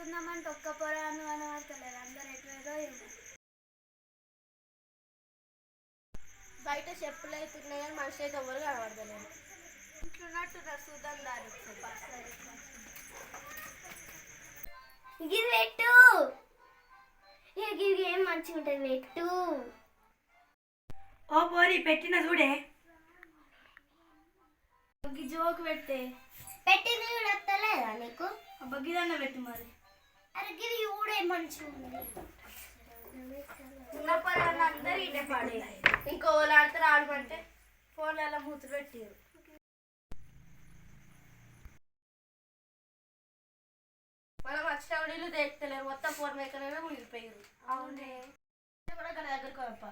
చేసుకుందామంటే ఒక్క పొరాను అనవడతలేదు అందరు ఎటువేదో ఏమో. బయట చెప్పులు అవుతున్నాయి కానీ మనిషి అయితే ఎవరు కనబడతలేదు. ఇంట్లున్నట్టున్నారు చూద్దాం దారి ఇది పెట్టు. ఇది ఏం మంచిగా ఉంటుంది పెట్టు. ఓ పోరి పెట్టిన చూడే. జోక్ పెడితే పెట్టింది కూడా వస్తలేదా నీకు? బగ్గిదన్న పెట్టు మరి. అరే ఇది కూడా మంచిగా ఉంది. ఉన్న పనులు అందరూ ఇదే పడే ఇంకో వాళ్ళు ఆడితే ఆడమంటే ఫోన్లలో మూతులు పెట్టారు. మనం వచ్చిన వీళ్ళు దేక్తలేరు మొత్తం ఫోన్ మేకనే మునిగిపోయారు అవునే. కూడా గల దగ్గరకు అప్ప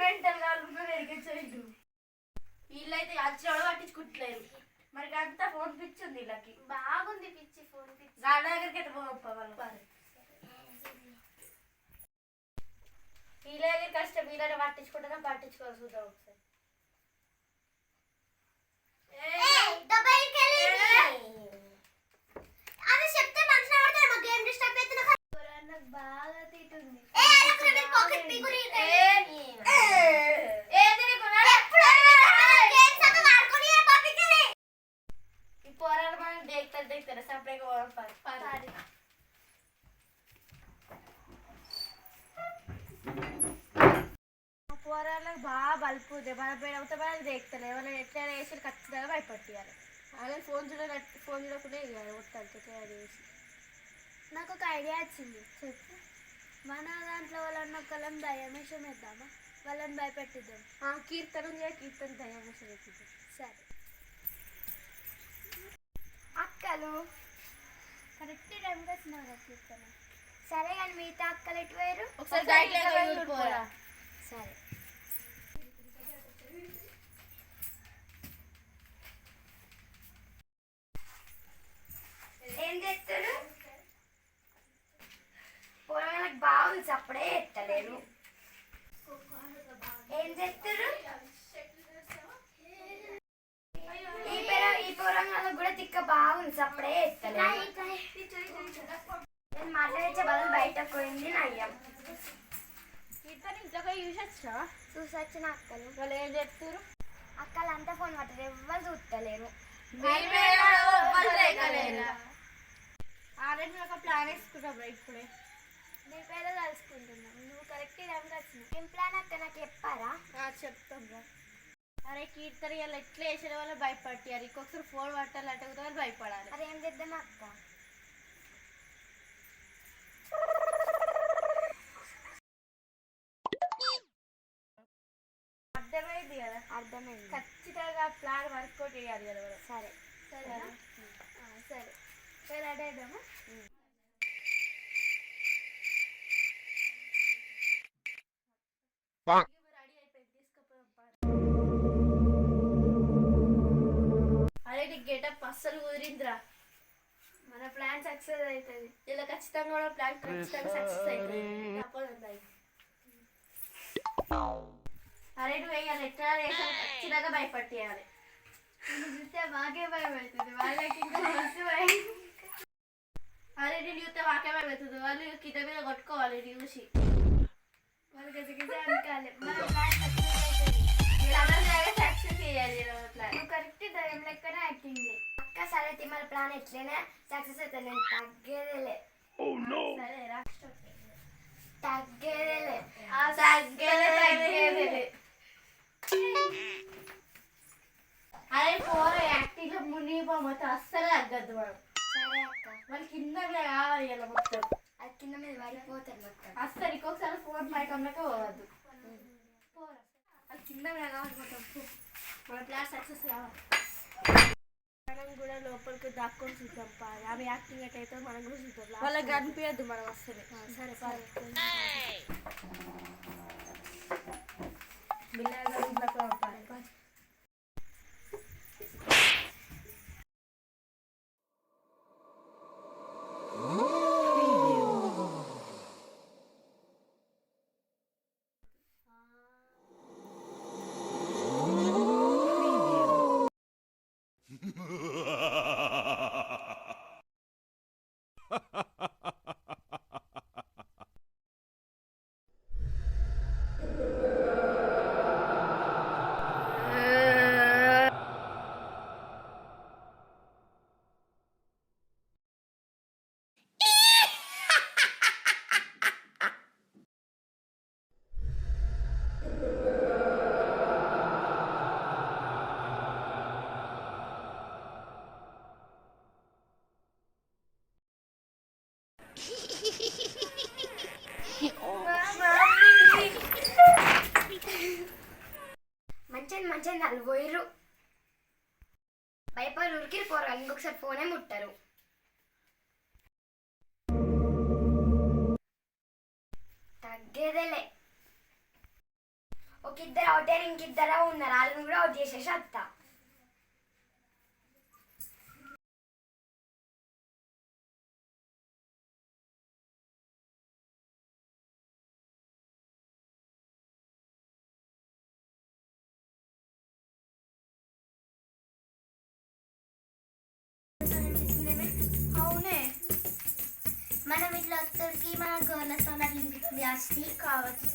మెంటల్గా పెరిగించలేదు వీళ్ళైతే వచ్చిన పట్టించుకుంటలేరు మరి అంతా ఫోన్ పిచ్చి ఉంది వీళ్ళకి. బాగుంది పిచ్చి ఫోన్ పిచ్చి. గాడి దగ్గరికి ఎట్లా పోగప్ప వాళ్ళు వీళ్ళ. దగ్గర కష్టం వీళ్ళని పట్టించుకుంటారా? పట్టించుకోవాలి చూద్దాం ఒకసారి అది చెప్తే మనిషి ఆడతారు మా గేమ్ డిస్టర్బ్ అవుతున్నా నాకు బాగా తీటుంది ఈ పోరాలు మనం దేక్తారు దేక్తారు సపరేట్గా పోవడం పని పని పోరాలకు పేరు అవుతే మనకి దేక్తారు ఎవరైనా ఎట్లా వేసి ఖచ్చితంగా భయపట్టియాలి అదే ఫోన్ చూడ ఫోన్ చూడకుండా వేయాలి మొత్తానికి తయారు చేసి. నాకు ఒక ఐడియా వచ్చింది. చెప్పు. మన దాంట్లో వాళ్ళన్న ఒకళ్ళం దయమేషం వేద్దామా? వాళ్ళని భయపెట్టిద్దాం. ఆ కీర్తన ఉంది కీర్తన దయ్యం సరే సరే. అక్కలు. కరెక్ట్ టైంకి వచ్చినావు కదా కీర్తన. సరే కానీ మిగతా అక్కలు ఎటు పోయారు ఒకసారి గైడ్లైన్ వెళ్ళి పోరా. సరే ఏం చేస్తాడు పొలాలకు బాగుంది అప్పుడే ఎత్తలేరు ఏం చేస్తారు? ఈ పెర ఈ పొలంలో కూడా తిక్క బాగుంది అప్పుడే నేను మాట్లాడించే బదులు బయటకు పోయింది నయ్యం. కీర్తన ఇంట్లో చూసొచ్చా? చూసొచ్చిన అక్కలు. వాళ్ళు ఏం చెప్తారు అక్కలు అంతా ఫోన్ పట్టరు ఎవ్వరు చూస్తలేరు ఆల్రెడీ ఒక ప్లాన్ వేసుకుంటాం ఇప్పుడే. నీ పేరు తెలుసుకుంటున్నాం నువ్వు కరెక్ట్ టైంకి వచ్చినావు ఏం ప్లాన్ అక్క? నాకు చెప్పారా? చెప్తాం రా. అరే కీర్తన ఇలా ఎట్లా వేసిన వాళ్ళు భయపట్టారు ఇంకొకసారి ఫోన్ పట్టాలంటే కూడా వాళ్ళు భయపడాలి. మరి ఏం చేద్దాం అక్క? అర్థమైంది కదా? అర్థమైంది. ఖచ్చితంగా ప్లాన్ వర్కౌట్ చేయాలి కదా. సరే. సరేనా? ఆ, సరే. సరే రెడీ కుదిరిందిరా మన ప్లాన్ సక్సెస్ అవుతుంది ఇలా ఖచ్చితంగా కూడా ప్లాన్ ఖచ్చితంగా సక్సెస్ అవుతుంది తప్పదు అరే నువ్వు వేయాలి ఎట్లా వేసాను ఖచ్చితంగా భయపట్టేయాలి. చూస్తే మాకే భయం అవుతుంది. వాళ్ళకి ఇంకా మస్తు భయం. అరే నేను చూస్తే వాకే భయమవుతుంది వాళ్ళు కింద మీద కొట్టుకోవాలి చూసి. వాళ్ళు గజగజ అనుకోవాలి మన ప్లాన్ సక్సెస్ అవుతుంది సక్సెస్ చేయాలి కరెక్ట్ దయ్యం లెక్కనే యాక్టింగ్ చేయి. అక్క సరే తి మన ప్లాన్ ఎట్లయినా సక్సెస్ అవుతుంది నేను తగ్గేదేలే. సరే రా. తగ్గేదేలే. ఆ తగ్గేదే తగ్గేదే. అరే పోర యాక్టింగ్లో మునిగిపోతే అస్సలు తగ్గద్దు మనం. సరే అక్క. మన కింద మీద కావాలి ఇలా మొత్తం. అది కింద మీద పడిపోతారు మొత్తం. అస్సలు ఇంకొకసారి ఫోన్ ఉన్నాక పోవద్దు. పోరా. అది కింద మీద కావాలి మొత్తం. మన ప్లాన్ సక్సెస్ కావాలి. మనం కూడా లోపలికి దాక్కొని చూద్దాం పా. ఆమె యాక్టింగ్ ఎట్లయితే మనం కూడా చూద్దాం. వాళ్ళకి కనిపించద్దు మనం అస్సలు సరే సరే మంచిగా నలిపోయిర్రు. భయపడి ఉరికి పోరాలు ఇంకొకసారి ఫోనే ముట్టరు. తగ్గేదేలే. ఒక ఇద్దరు అవుట్ అయ్యారు ఇంకిద్దరు ఉన్నారు? వాళ్ళని కూడా అవుట్ చేసేసి వస్తా అవునే. మనం ఇట్లా వస్తుడికి మన గవర్నర్ సోన్ అనిపిస్తుంది అస్తి కావచ్చు.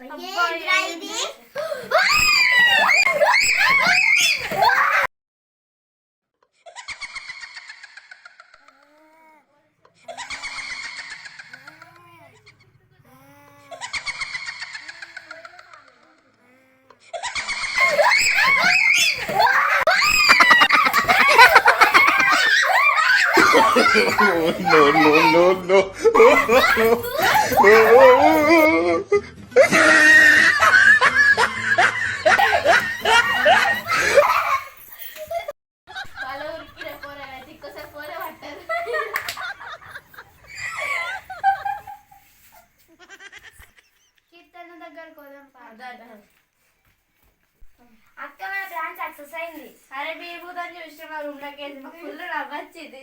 no, no, no, no. వాళ్ళ ఊరికి అక్క మన ప్లాన్ సక్సెస్ అయింది. అరే మీ చూసిన మా రూమ్ వెళ్ళి. మాకు ఫుల్ నవ్వచ్చింది.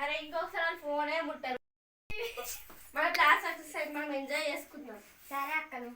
అరే ఇంకొకసారి వాళ్ళు ఫోనే ముట్టారు. మన క్లాస్ సక్సెస్ మనం ఎంజాయ్ చేసుకుందాం సరే అక్కను